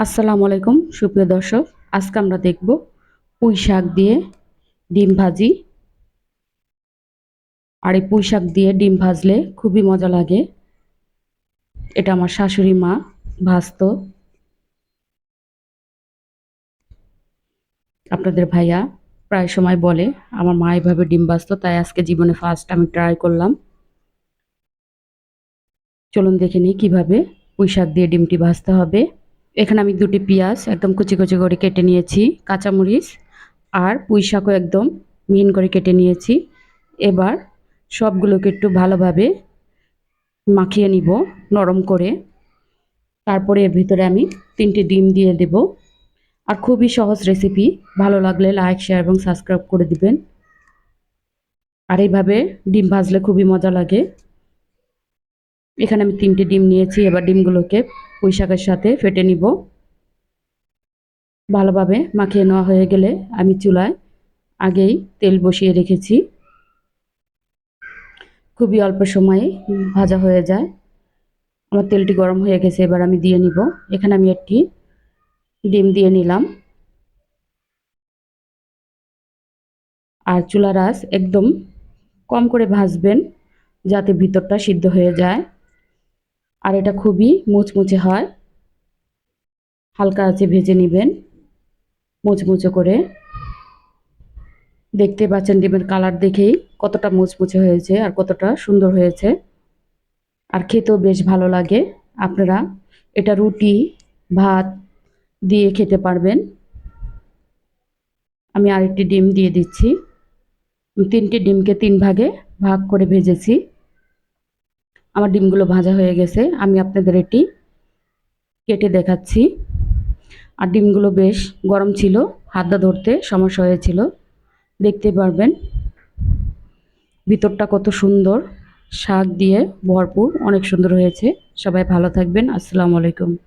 আসসালামু আলাইকুম, সুপ্রিয় দর্শক। আজকে আমরা দেখব পুঁই শাক দিয়ে ডিম ভাজি। আর এই পুঁই শাক দিয়ে ডিম ভাজলে খুবই মজা লাগে। এটা আমার শাশুড়ি মা ভাজতো। আপনাদের ভাইয়া প্রায় সময় বলে, আমার মা এভাবে ডিম ভাজতো, তাই আজকে জীবনে ফার্স্ট আমি ট্রাই করলাম। চলুন দেখে নিই কীভাবে পুঁই শাক দিয়ে ডিমটি ভাজতে হবে। এখানে আমি দুটি পেঁয়াজ একদম কুচি কুচি করে কেটে নিয়েছি, কাঁচামরিচ আর পুঁই শাকও একদম মিহিন করে কেটে নিয়েছি। এবার সবগুলোকে একটু ভালোভাবে মাখিয়ে নিব নরম করে। তারপরে এর ভিতরে আমি তিনটে ডিম দিয়ে দেব। আর খুবই সহজ রেসিপি, ভালো লাগলে লাইক, শেয়ার এবং সাবস্ক্রাইব করে দিবেন। আর এইভাবে ডিম ভাজলে খুবই মজা লাগে। এখানে আমি তিনটে ডিম নিয়েছি, এবার ডিমগুলোকে পুঁই শাকের সাথে ফেটে নিব। ভালোভাবে মাখিয়ে নেওয়া হয়ে গেলে আমি চুলায় আগেই তেল বসিয়ে রেখেছি। খুবই অল্প সময়ে ভাজা হয়ে যায়। আমার তেলটি গরম হয়ে গেছে, এবার আমি দিয়ে নিব। এখানে আমি একটি ডিম দিয়ে নিলাম। আর চুলার আঁচ একদম কম করে ভাজবেন, যাতে ভিতরটা সিদ্ধ হয়ে যায়। আর এটা খুবই মুচমুচে হয়। হালকা আছে ভেজে নেবেন, মুচমুচে করে। দেখতে পাচ্ছেন, ডিমের কালার দেখেই কতটা মুচমুচে হয়েছে আর কতটা সুন্দর হয়েছে। আর খেতেও বেশ ভালো লাগে। আপনারা এটা রুটি, ভাত দিয়ে খেতে পারবেন। আমি আরেকটি ডিম দিয়ে দিচ্ছি। তিনটি ডিমকে তিন ভাগে ভাগ করে ভেজেছি। আমার ডিমগুলো ভাজা হয়ে গেছে, আমি আপনাদের এটি কেটে দেখাচ্ছি। আর ডিমগুলো বেশ গরম ছিল, হাতটা ধরতে সমস্যা হয়েছিল। দেখতে পারবেন ভিতরটা কত সুন্দর, শাক দিয়ে ভরপুর, অনেক সুন্দর হয়েছে। সবাই ভালো থাকবেন, আসসালামু আলাইকুম।